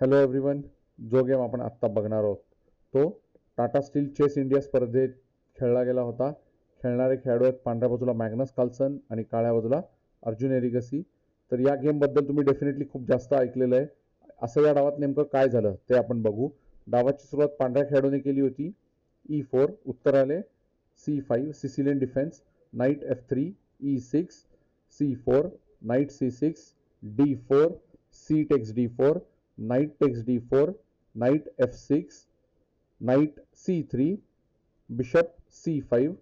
Hello everyone जो game आपण आत्ता बघणार आहोत तो टाटा स्टील चेस इंडिया स्पर्धेत खेळला गेला होता. खेळणारे खेळाडू आहेत पांढऱ्या बाजूला मॅग्नस कार्लसन आणि काळ्या बाजूला अर्जुन एरिगसी. तर या गेमबद्दल तुम्ही डेफिनेटली खूप जास्त ऐकलेलं आहे. असं या डावात नेमकं काय झालं ते आपण बघू. डावाची सुरुवात पांढऱ्या खेळाडूने केली होती. E ई फोर उत्तर आले. C five Sicilian defence knight F three E six C four knight C six D four C takes D four knight takes d4 knight f6 knight c3 bishop c5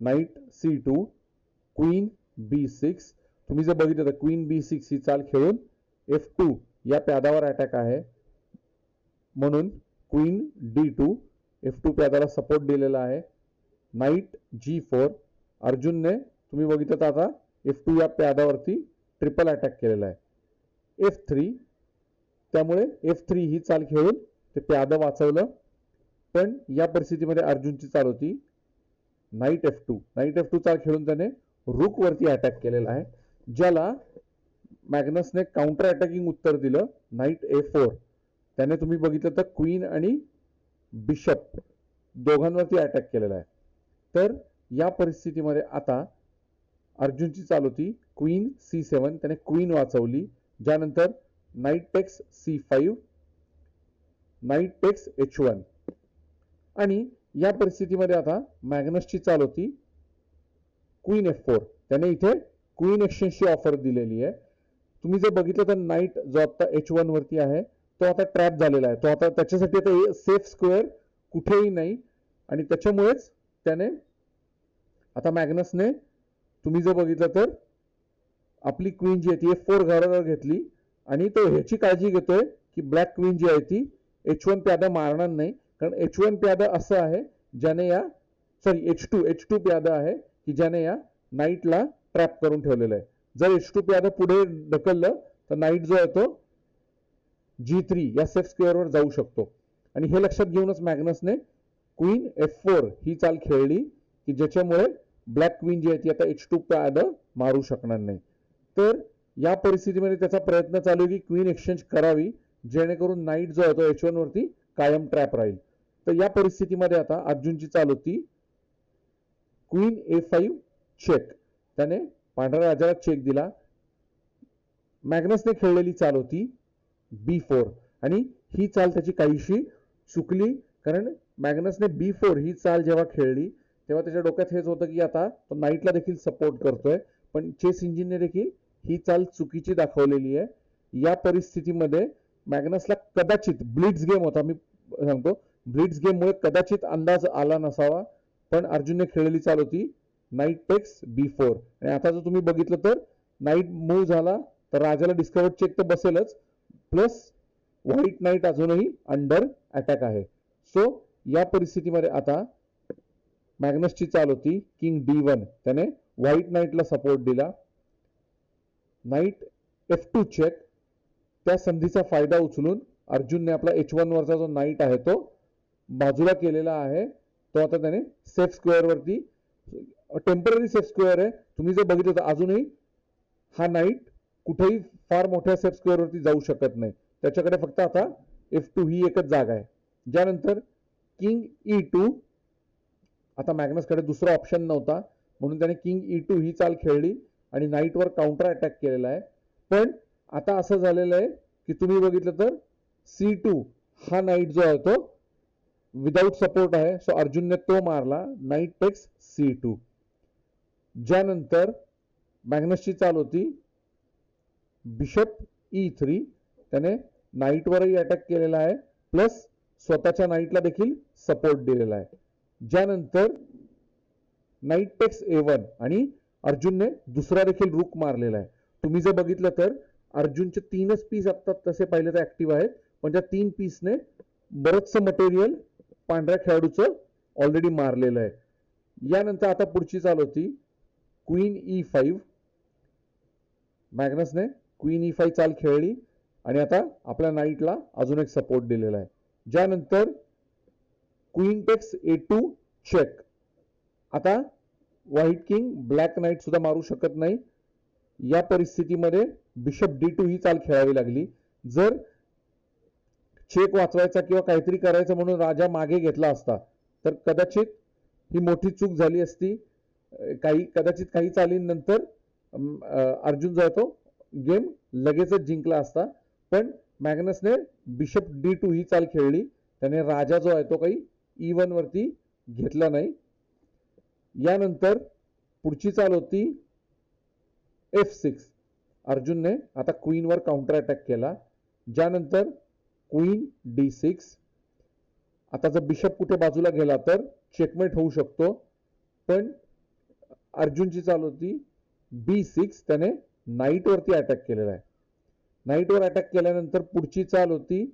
knight c2 queen b6 तुम्ही जर बघितलं तर queen B six ही चाल खेळून F two या प्यादावर attack आहे. म्हणून queen D two F two प्यादाला support दिलेला आहे. नाईट जी फोर अर्जुनने तुम्ही बघितलं तर आता एफ टू या प्यादावरती ट्रिपल अटॅक केलेला आहे. एफ थ्री त्यामुळे एफ थ्री ही चाल खेळून ते प्याद वाचवलं. पण या परिस्थितीमध्ये अर्जुनची चाल होती knight F two knight F two चाल खेळून त्याने रूकवरती अटॅक केलेला आहे. ज्याला मॅग्नसने काउंटर अटॅकिंग उत्तर दिलं नाईट ए फोर त्याने तुम्ही बघितलं तर क्वीन आणि बिशप दोघांवरती अटॅक केलेला आहे. तर या परिस्थितीमध्ये आता अर्जुनची चाल होती क्वीन सी सेवन त्याने क्वीन वाचवली. ज्यानंतर knight takes C five knight takes H one. आणि या परिस्थितीमध्ये आता मॅग्नसची चाल होती क्वीन एफ फोर. त्याने इथे क्वीन एक्सचेंजची ऑफर दिलेली आहे. तुम्ही जर बघितलं तर नाईट जो आता एच वन वरती आहे तो आता ट्रॅप झालेला आहे. तो आता त्याच्यासाठी आता सेफ स्क्वेअर कुठेही नाही. आणि त्याच्यामुळेच त्याने आता मॅग्नसने तुम्ही जर बघितलं तर आपली क्वीन जी आहे ती एफ फोर घरावर घेतली. आणि तो ह्याची काळजी घेतोय की ब्लॅक क्वीन जी आहे ती एच वन प्यादा मारणार नाही. कारण एच वन प्यादा असं आहे ज्याने या sorry H two H two प्यादा आहे की ज्याने या नाईटला ट्रॅप करून ठेवलेलं आहे. जर एच टू प्यादा पुढे ढकललं तर नाईट जो आहे तो जी थ्री या सेफ स्क्वेअरवर जाऊ शकतो. आणि हे लक्षात घेऊनच मॅग्नसने क्वीन एफ फोर ही चाल खेळली की ज्याच्यामुळे ब्लॅक क्वीन जी आहे ती आता एच टू प्यादा मारू शकणार नाही. तर या परिस्थितीमध्ये त्याचा प्रयत्न चालू आहे की क्वीन एक्सचेंज करावी जेणेकरून नाईट जो आहे तो एच वन वरती कायम ट्रॅप राहील. तर या परिस्थितीमध्ये आता अर्जुनची चाल होती क्वीन ए फाईव्ह चेक त्याने पांढऱ्या राजाला चेक दिला. मॅग्नसने खेळलेली चाल होती बी फोर आणि ही चाल त्याची काहीशी चुकली कारण मॅग्नसने बी फोर ही चाल जेव्हा खेळली तेव्हा त्याच्या डोक्यात हेच होतं की आता तो नाईटला देखील सपोर्ट करतोय. पण चेस इंजिनने देखील ही चाल चुकीची दाखवलेली आहे. या परिस्थितीमध्ये मॅग्नसला कदाचित ब्लिट्स गेम होता मी सांगतो ब्लिट्स गेममुळे कदाचित अंदाज आला नसावा पण अर्जुनने खेळलेली चाल होती नाईट टेक्स बी फोर. आणि आता जर तुम्ही बघितलं तर नाईट मूव्ह झाला तर राजाला डिस्कवर चेक तर बसेलच प्लस व्हाईट नाईट अजूनही अंडर अटॅक आहे. सो या परिस्थितीमध्ये आता मॅग्नसची चाल होती किंग डी वन. त्याने व्हाईट नाईटला सपोर्ट दिला. नाईट एफ टू चेक त्या संधीचा फायदा उचलून अर्जुनने आपला एच वन वरचा जो नाईट आहे तो बाजूला केलेला आहे. तो आता त्याने सेफ स्क्वेअरवरती टेंपररी सेफ स्क्वेअर आहे. तुम्ही जर बघितलं तर अजूनही हा नाईट कुठेही फार मोठ्या सेफ स्क्वेअरवरती जाऊ शकत नाही. त्याच्याकडे फक्त आता एफ टू ही एकच जागा आहे. ज्यानंतर किंग ई टू आता मॅग्नसकडे दुसरा ऑप्शन नव्हता म्हणून त्याने किंग ई टू ही चाल खेळली. आणि नाईटवर काउंटर अटॅक केलेला आहे. पण आता असं झालेलं आहे की तुम्ही बघितलं तर सी टू हा नाईट जो आहे तो विदाऊट सपोर्ट आहे. सो अर्जुनने तो मारला. नाईट टेक्स सी टू ज्यानंतर मॅग्नसची चाल होती. बिशप ई थ्री त्याने नाईटवरही अटॅक केलेला आहे. प्लस स्वतःच्या नाईटला देखील सपोर्ट दिलेला आहे. ज्यानंतर नाईट टेक्स ए वन आणि अर्जुनने दुसरा देखील रुक मारलेला आहे. तुम्ही जर बघितलं तर अर्जुनचे तीनच पीस आता तसे पाहिले तर ऍक्टिव्ह आहेत. पण त्या तीन पीसने बरंचसं मटेरियल पांढऱ्या खेळाडूचं ऑलरेडी मारलेलं आहे. यानंतर आता पुढची चाल होती क्वीन ई फाईव्ह मॅग्नसने क्वीन ई फाईव्ह चाल खेळली आणि आता आपल्या नाईटला अजून एक सपोर्ट दिलेला आहे. ज्यानंतर queen takes A two check आता व्हाईट किंग ब्लॅक नाईट सुद्धा मारू शकत नाही. या परिस्थितीमध्ये बिशप डी टू ही चाल खेळावी लागली. जर चेक वाचवायचा किंवा काहीतरी करायचं म्हणून राजा मागे घेतला असता तर कदाचित ही मोठी चूक झाली असती. काही कदाचित काही चालींनंतर अर्जुन जो आहे तो गेम लगेचच जिंकला असता. पण मॅग्नसने बिशप डी टू ही चाल खेळली. त्याने राजा जो आहे तो काही e ई घेतला नाही. यानंतर पुढची चाल होती एफ सिक्स अर्जुनने आता क्वीनवर काउंटर अटॅक केला. ज्यानंतर क्वीन डी सिक्स आता जर बिशप कुठे बाजूला गेला तर चेकमेट होऊ शकतो. पण अर्जुनची चाल होती बी सिक्स त्याने नाईट वरती अटॅक केलेला आहे. नाईटवर अटॅक केल्यानंतर पुढची चाल होती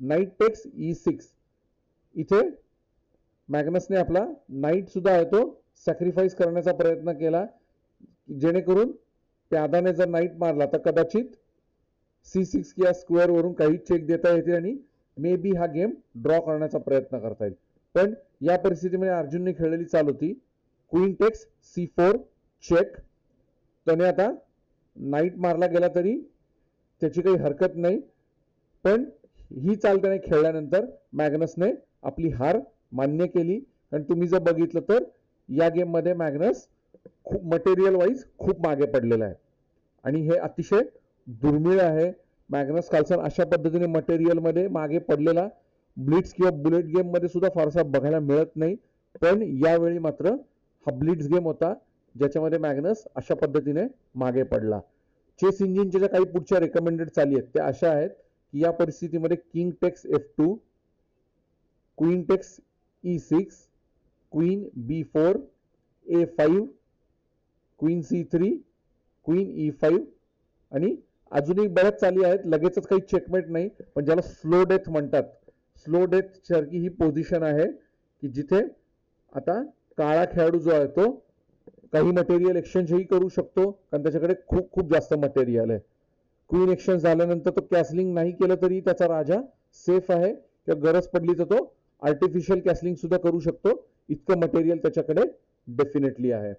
नाईट टेक्स ई सिक्स इथे मॅग्नसने आपला नाईट सुद्धा आहे तो सॅक्रिफाईस करण्याचा प्रयत्न केला जेणेकरून प्यादाने जर नाईट मारला तर कदाचित सी सिक्स या स्क्वेअरवरून काही चेक देता येतील आणि मे बी हा गेम ड्रॉ करण्याचा प्रयत्न करता येईल. पण या परिस्थितीमध्ये अर्जुनने खेळलेली चाल होती. Queen takes C four check त्याने आता नाईट मारला गेला तरी त्याची काही हरकत नाही. पण ही चाल त्याने खेळल्यानंतर मॅग्नसने आपली हार मान्य केली. आणि तुम्ही जर बघितलं तर या गेममध्ये मॅग्नस खूप मटेरियल वाईज खूप मागे पडलेला आहे. आणि हे अतिशय दुर्मिळ आहे. मॅग्नस कार्लसन अशा पद्धतीने मटेरियलमध्ये मागे पडलेला. ब्लिट्स किंवा बुलेट गेममध्ये सुद्धा फारसा बघायला मिळत नाही. पण यावेळी मात्र हा ब्लिट्स गेम होता ज्याच्यामध्ये मॅग्नस अशा पद्धतीने मागे पडला. चेस इंजिनच्या ज्या काही पुढच्या रेकमेंडेड चाली आहेत. त्या अशा आहेत की या परिस्थितीमध्ये king takes F two queen takes E six queen B four A five queen C three queen E five आणि अजूनही बऱ्याच चाली आहेत. लगेचच काही चेकमेट नाही पण ज्याला स्लो डेथ म्हणतात. स्लो डेथ सारखी ही पोझिशन आहे की जिथे आता काळा खेळाडू जो आहे तो काही मटेरियल एक्सचेंजही करू शकतो कारण त्याच्याकडे खूप खूप जास्त मटेरियल आहे. क्वीन एक्सचेंज झाल्यानंतर तो कॅसलिंग नाही केलं तरी त्याचा राजा सेफ आहे. किंवा गरज पडली तर तो आर्टिफिशियल कॅसलिंग सुद्धा करू शकतो. इतकं मटेरियल त्याच्याकडे डेफिनेटली आहे.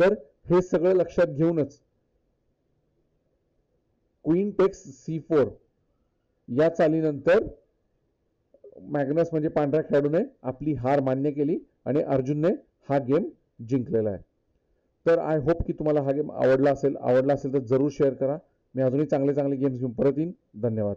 तर हे सगळं लक्षात घेऊनच क्वीन टेक्स सी फोर या चालीनंतर मॅग्नस म्हणजे पांढऱ्या खेळाडूने आपली हार मान्य केली आणि अर्जुनने हा गेम जिंकलेला आहे. तर आय होप की तुम्हाला हा गेम आवडला असेल. आवडला असेल तर जरूर शेअर करा. मी अजूनही चांगले चांगले गेम्स घेऊन परत येईन. धन्यवाद.